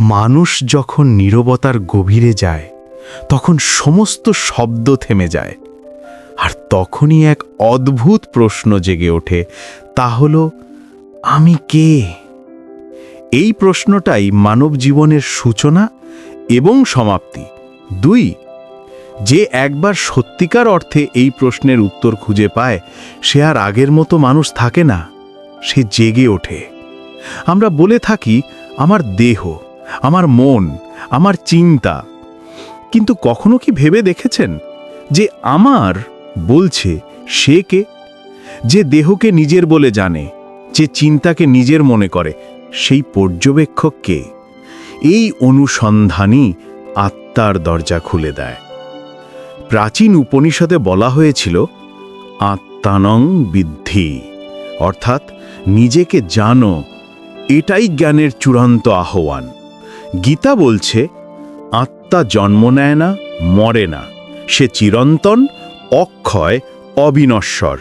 মানুষ যখন নীরবতার গভীরে যায়, তখন সমস্ত শব্দ থেমে যায়। আর তখনই এক অদ্ভুত প্রশ্ন জেগে ওঠে, তা হল, আমি কে? এই প্রশ্নটাই মানব জীবনের সূচনা এবং সমাপ্তি। দুই, যে একবার সত্যিকার অর্থে এই প্রশ্নের উত্তর খুঁজে পায়, সে আর আগের মতো মানুষ থাকে না, সে জেগে ওঠে। আমরা বলে থাকি, আমার দেহ। আমার মন, আমার চিন্তা। কিন্তু কখনো কি ভেবে দেখেছেন যে আমার বলছে সে কে? যে দেহকে নিজের বলে জানে, যে চিন্তাকে নিজের মনে করে, সেই পর্যবেক্ষক কে? এই অনুসন্ধানই আত্মার দরজা খুলে দেয়। প্রাচীন উপনিষদে বলা হয়েছিল, আত্মানং বিদ্ধি, অর্থাৎ নিজেকে জানো, এটাই জ্ঞানের চূড়ান্ত আহ্বান। গীতা বলছে, আত্মা জন্ম নেয় না, মরে না। সে চিরন্তন, অক্ষয়, অবিনশ্বর।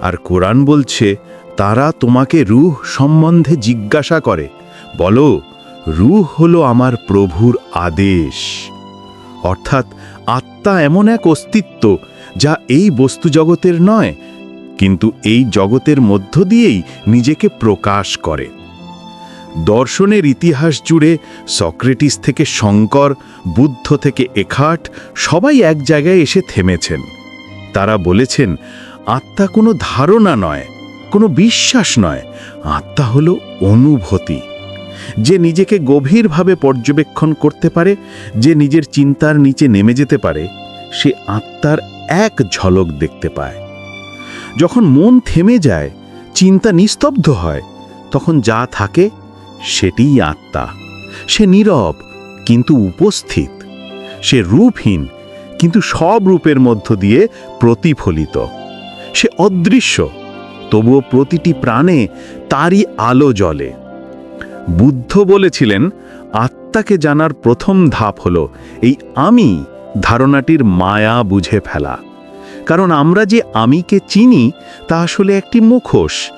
আর কোরআন বলছে, তারা তোমাকে রুহ সম্বন্ধে জিজ্ঞাসা করে। বলো, রূহ হলো আমার প্রভুর আদেশ। অর্থাৎ আত্মা এমন এক অস্তিত্ব, যা এই বস্তু জগতের নয়, কিন্তু এই জগতের মধ্য দিয়েই নিজেকে প্রকাশ করে। দর্শনের ইতিহাস জুড়ে সক্রেটিস থেকে শঙ্কর, বুদ্ধ থেকে এখাট সবাই এক জায়গায় এসে থেমেছেন। তারা বলেছেন, আত্মা কোনো ধারণা নয়, কোনো বিশ্বাস নয়, আত্মা হলো অনুভূতি। যে নিজেকে গভীরভাবে পর্যবেক্ষণ করতে পারে, যে নিজের চিন্তার নিচে নেমে যেতে পারে, সে আত্মার এক ঝলক দেখতে পায়। যখন মন থেমে যায়, চিন্তা নিস্তব্ধ হয়, তখন যা থাকে সেটিই আত্মা। সে নীরব, কিন্তু উপস্থিত। সে রূপহীন, কিন্তু সব রূপের মধ্য দিয়ে প্রতিফলিত। সে অদৃশ্য, তবুও প্রতিটি প্রাণে তারই আলো জ্বলে। বুদ্ধ বলেছিলেন, আত্মাকে জানার প্রথম ধাপ হল, এই আমি ধারণাটির মায়া বুঝে ফেলা। কারণ আমরা যে আমিকে চিনি, তা আসলে একটি মুখোশ।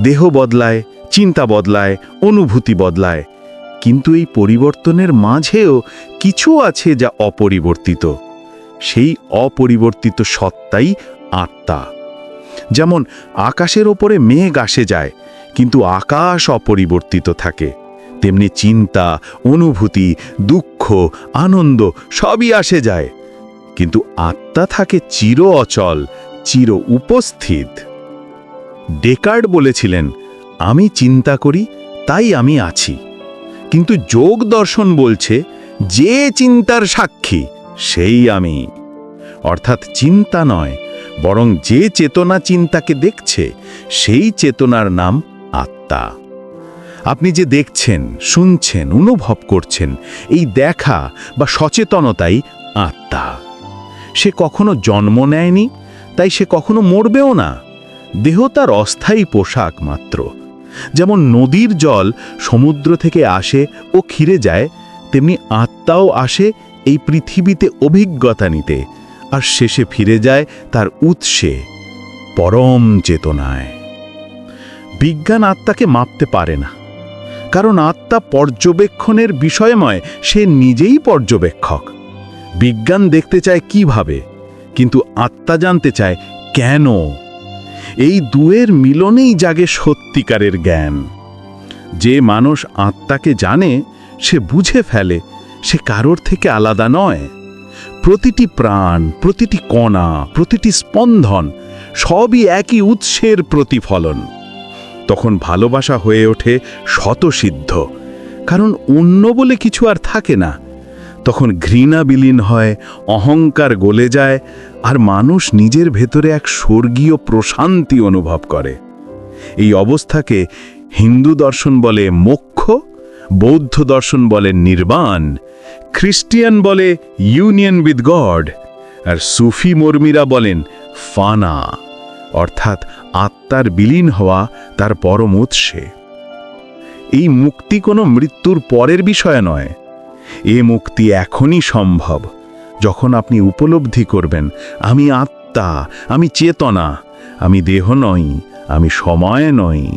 দেহ বদলায় চিন্তা বদলায়, অনুভূতি বদলায়। কিন্তু এই পরিবর্তনের মাঝেও কিছু আছে যা অপরিবর্তিত। সেই অপরিবর্তিত সত্তাই আত্মা। যেমন আকাশের ওপরে মেঘ আসে যায়, কিন্তু আকাশ অপরিবর্তিত থাকে। তেমনি চিন্তা, অনুভূতি, দুঃখ, আনন্দ সবই আসে যায়। কিন্তু আত্মা থাকে চির অচল, চির উপস্থিত। ডেকার্ড বলেছিলেন আমি চিন্তা করি, তাই আমি আছি। কিন্তু যোগ দর্শন বলছে, যে চিন্তার সাক্ষী, সেই আমি। অর্থাৎ চিন্তা নয়, বরং যে চেতনা চিন্তাকে দেখছে, সেই চেতনার নাম আত্মা। আপনি যে দেখছেন, শুনছেন, অনুভব করছেন, এই দেখা বা সচেতনতাই আত্মা। সে কখনো জন্ম নেয়নি, তাই সে কখনো মরবেও না। দেহ তার অস্থায়ী পোশাক মাত্র। যেমন নদীর জল সমুদ্র থেকে আসে ও খিরে যায়, তেমনি আত্মাও আসে এই পৃথিবীতে অভিজ্ঞতা নিতে, আর শেষে ফিরে যায় তার উৎসে, পরম চেতনায়। বিজ্ঞান আত্মাকে মাপতে পারে না, কারণ আত্মা পর্যবেক্ষণের বিষয়ময়, সে নিজেই পর্যবেক্ষক। বিজ্ঞান দেখতে চায় কীভাবে, কিন্তু আত্মা জানতে চায় কেন? এই দুয়ের মিলনেই জাগে সত্যিকারের জ্ঞান। যে মানুষ আত্মাকে জানে, সে বুঝে ফেলে, সে কারোর থেকে আলাদা নয়। প্রতিটি প্রাণ, প্রতিটি কণা, প্রতিটি স্পন্দন সবই একই উৎসের প্রতিফলন। তখন ভালোবাসা হয়ে ওঠে শতসিদ্ধ, কারণ অন্য বলে কিছু আর থাকে না। তখন ঘৃণা বিলীন হয়, অহংকার গলে যায় আর মানুষ নিজের ভেতরে এক স্বর্গীয় প্রশান্তি অনুভব করে। এই অবস্থাকে হিন্দু দর্শন বলে মোক্ষ, বৌদ্ধ দর্শন বলে নির্বাণ, খ্রিস্টিয়ান বলে ইউনিয়ন উইথ গড আর সুফি মর্মীরা বলেন ফানা, অর্থাৎ আত্মার বিলীন হওয়া তার পরম উৎসে। এই মুক্তি কোনো মৃত্যুর পরের বিষয় নয়। এ মুক্তি এখনই সম্ভব। যখন আপনি উপলব্ধি করবেন, আমি আত্মা, আমি চেতনা, আমি দেহ নই, আমি সময় নই।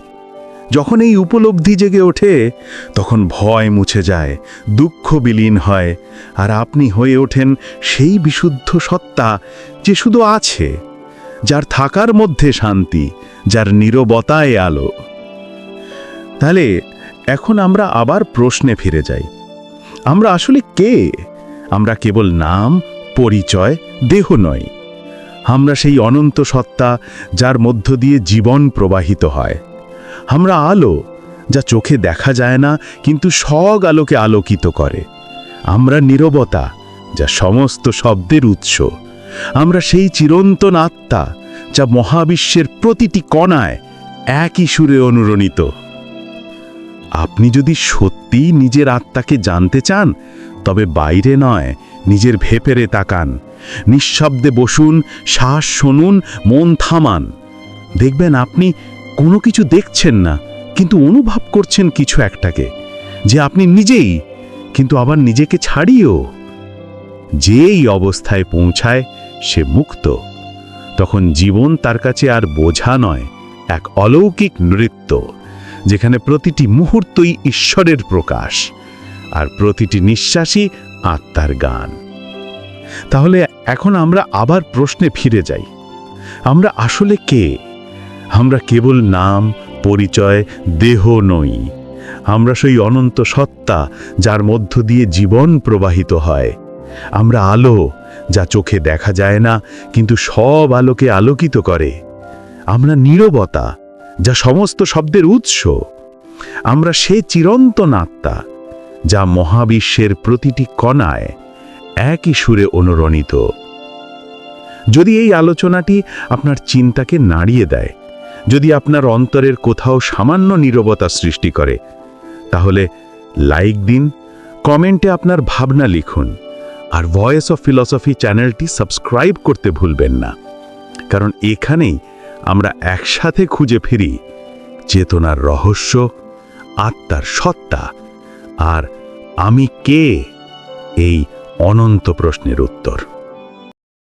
যখন এই উপলব্ধি জেগে ওঠে, তখন ভয় মুছে যায়, দুঃখ বিলীন হয়, আর আপনি হয়ে ওঠেন সেই বিশুদ্ধ সত্তা যে শুধু আছে, যার থাকার মধ্যে শান্তি, যার নীরবতায় আলো। তাহলে এখন আমরা আবার প্রশ্নে ফিরে যাই। আমরা আসলে কে? আমরা কেবল নাম, পরিচয়, দেহ নয় আমরা সেই অনন্ত সত্তা যার মধ্য দিয়ে জীবন প্রবাহিত হয়। আমরা আলো, যা চোখে দেখা যায় না, কিন্তু সগ আলোকে আলোকিত করে। আমরা নীরবতা, যা সমস্ত শব্দের উৎস। আমরা সেই চিরন্তন আত্মা, যা মহাবিশ্বের প্রতিটি কণায় একই সুরে অনুরণিত। আপনি যদি সত্যি নিজের আত্মাকে জানতে চান, তবে বাইরে নয়, নিজের ভেপেরে তাকান। নিঃশব্দে বসুন, শ্বাস শুনুন, মন থামান। দেখবেন আপনি কোনো কিছু দেখছেন না, কিন্তু অনুভব করছেন কিছু একটাকে, যে আপনি নিজেই, কিন্তু আবার নিজেকে ছাড়িয়েও। যেই অবস্থায় পৌঁছায়, সে মুক্ত। তখন জীবন তার কাছে আর বোঝা নয়, এক অলৌকিক নৃত্য। যেখানে প্রতিটি মুহূর্তই ঈশ্বরের প্রকাশ আর প্রতিটি নিঃশ্বাসই আত্মার গান। তাহলে এখন আমরা আবার প্রশ্নে ফিরে যাই। আমরা আসলে কে? আমরা কেবল নাম, পরিচয়, দেহ নই। আমরা সেই অনন্ত সত্তা যার মধ্য দিয়ে জীবন প্রবাহিত হয়। আমরা আলো যা চোখে দেখা যায় না, কিন্তু সব আলোকে আলোকিত করে। আমরা নীরবতা যা সমস্ত শব্দের উৎস। আমরা সে চিরন্তন আত্মা, যা মহাবিশ্বের প্রতিটি কণায় একই সুরে অনুরণিত। যদি এই আলোচনাটি আপনার চিন্তাকে নাড়িয়ে দেয়, যদি আপনার অন্তরের কোথাও সামান্য নীরবতা সৃষ্টি করে, তাহলে লাইক দিন, কমেন্টে আপনার ভাবনা লিখুন, আর ভয়েস অফ ফিলসফি চ্যানেলটি সাবস্ক্রাইব করতে ভুলবেন না। কারণ এখানেই আমরা একসাথে খুঁজে ফিরি চেতনার রহস্য, আত্মার সত্তা, আর আমি কে? এই অনন্ত প্রশ্নের উত্তর।